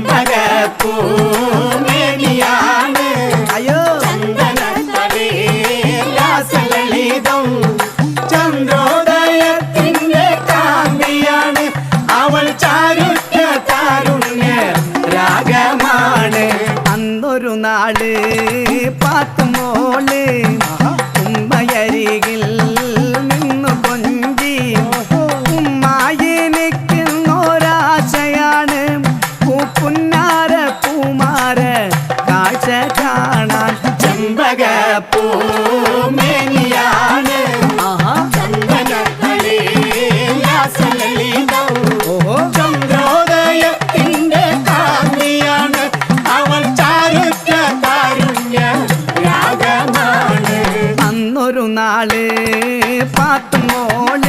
ചെമ്പകപ്പൂമേനിയാണ് അയ്യോ. ചന്ദനത്തളിതം ചന്ദ്രോദയത്തിന്റെ കാന്തിയാണ്. അവൾ ചാരുഷ്യ താരുണ്യ രാഗമാണ്. അന്നൊരു നാൾ പന്നാര പൂമാര കാഴ്ച കാണാൻ ചെമ്പക പൂമേനിയാണ്. ചന്ദ്രോദയത്തിന്റെ കാർണിയാണ്. അവൾ ചാരുറ്റ കാരുണ്യ രാഗമാണ്. അന്നൊരു നാൾ പാത്തുമോൾ